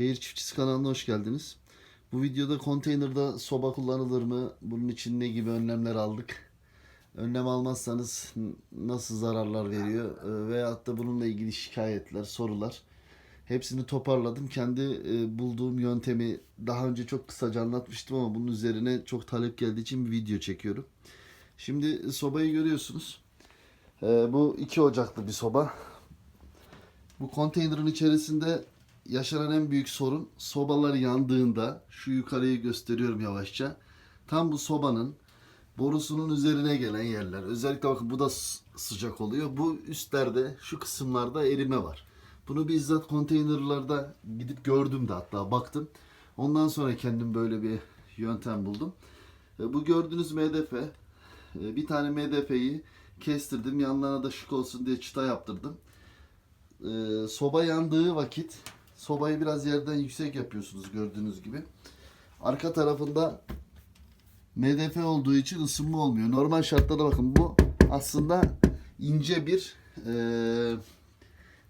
Şehir Çiftçisi kanalına hoş geldiniz. Bu videoda konteynerda soba kullanılır mı? Bunun için ne gibi önlemler aldık? Önlem almazsanız nasıl zararlar veriyor? Ee, Veyahut da bununla ilgili şikayetler, sorular. Hepsini toparladım. Kendi e, bulduğum yöntemi daha önce çok kısaca anlatmıştım ama bunun üzerine çok talep geldiği için bir video çekiyorum. Şimdi sobayı görüyorsunuz. Ee, bu iki ocaklı bir soba. Bu konteynerin içerisinde yaşanan en büyük sorun sobalar yandığında şu yukarıyı gösteriyorum yavaşça. Tam bu sobanın borusunun üzerine gelen yerler. Özellikle bakın bu da sıcak oluyor. Bu üstlerde şu kısımlarda erime var. Bunu bizzat konteynerlarda gidip gördüm de hatta baktım. Ondan sonra kendim böyle bir yöntem buldum. E, Bu gördüğünüz MDF. e, Bir tane MDF'yi kestirdim. Yanlarına da şık olsun diye çıta yaptırdım e, soba yandığı vakit sobayı biraz yerden yüksek yapıyorsunuz gördüğünüz gibi. Arka tarafında MDF olduğu için ısınma olmuyor. Normal şartlarda bakın bu aslında ince bir e,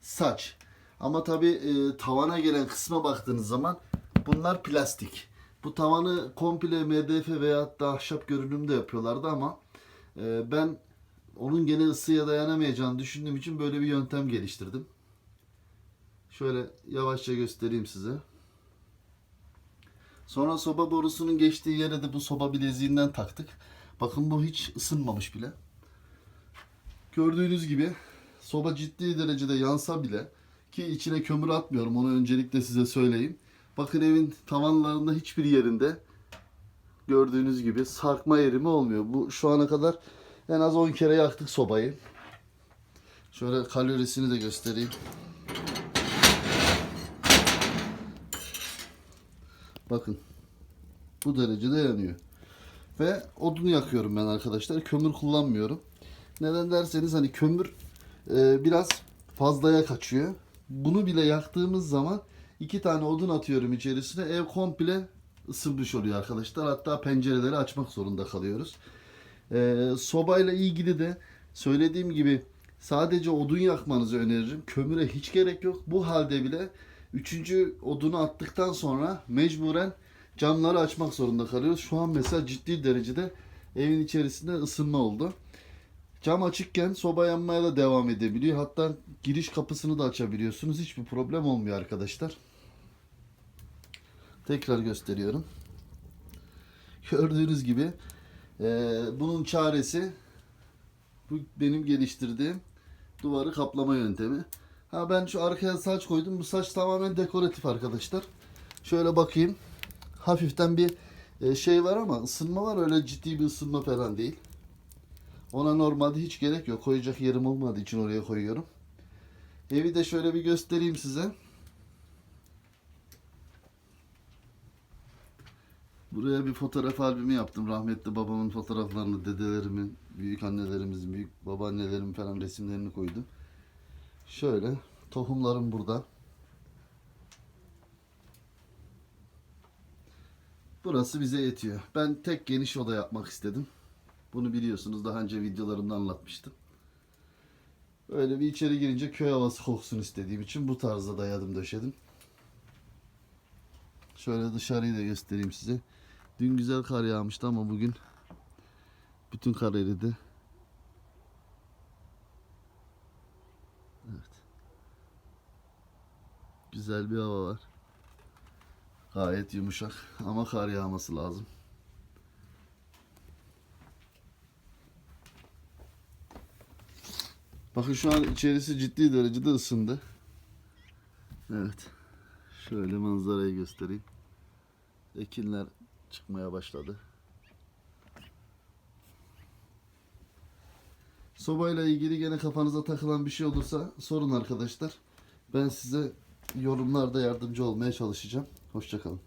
saç. Ama tabi e, tavana gelen kısma baktığınız zaman bunlar plastik. Bu tavanı komple MDF veya da ahşap görünümde yapıyorlardı ama e, ben onun gene ısıya dayanamayacağını düşündüğüm için böyle bir yöntem geliştirdim. Şöyle yavaşça göstereyim size. Sonra soba borusunun geçtiği yere de bu soba bileziğinden taktık. Bakın bu hiç ısınmamış bile. Gördüğünüz gibi soba ciddi derecede yansa bile ki içine kömür atmıyorum onu öncelikle size söyleyeyim. Bakın evin tavanlarında hiçbir yerinde gördüğünüz gibi sarkma erimi olmuyor. Bu şu ana kadar en az 10 kere yaktık sobayı. Şöyle kalorisini de göstereyim. Bakın. Bu derecede yanıyor. Ve odun yakıyorum ben arkadaşlar. Kömür kullanmıyorum. Neden derseniz hani kömür e, biraz fazlaya kaçıyor. Bunu bile yaktığımız zaman iki tane odun atıyorum içerisine. Ev komple ısınmış oluyor arkadaşlar. Hatta pencereleri açmak zorunda kalıyoruz. E, sobayla ilgili de söylediğim gibi sadece odun yakmanızı öneririm. Kömüre hiç gerek yok. Bu halde bile üçüncü odunu attıktan sonra mecburen camları açmak zorunda kalıyoruz. Şu an mesela ciddi derecede evin içerisinde ısınma oldu. Cam açıkken soba yanmaya da devam edebiliyor. Hatta giriş kapısını da açabiliyorsunuz. Hiçbir problem olmuyor arkadaşlar. Tekrar gösteriyorum. Gördüğünüz gibi eee, bunun çaresi bu benim geliştirdiğim duvarı kaplama yöntemi. Ha ben şu arkaya saç koydum. Bu saç tamamen dekoratif arkadaşlar. Şöyle bakayım. Hafiften bir e, şey var ama ısınma var. Öyle ciddi bir ısınma falan değil. Ona normalde hiç gerek yok. Koyacak yerim olmadığı için oraya koyuyorum. Evi de şöyle bir göstereyim size. Buraya bir fotoğraf albümü yaptım. Rahmetli babamın fotoğraflarını, dedelerimin, büyük annelerimizin, büyük babaannelerimin falan resimlerini koydum. Şöyle tohumlarım burada. Burası bize yetiyor. Ben tek geniş oda yapmak istedim. Bunu biliyorsunuz daha önce videolarımda anlatmıştım. Öyle bir içeri girince köy havası koksun istediğim için bu tarzda dayadım döşedim. Şöyle dışarıyı da göstereyim size. Dün güzel kar yağmıştı ama bugün bütün kar eridi. Güzel bir hava var. Gayet yumuşak ama kar yağması lazım. Bakın şu an içerisi ciddi derecede ısındı. Evet. Şöyle manzarayı göstereyim. Ekinler çıkmaya başladı. Sobayla ilgili gene kafanıza takılan bir şey olursa sorun arkadaşlar. Ben size yorumlarda yardımcı olmaya çalışacağım. Hoşçakalın.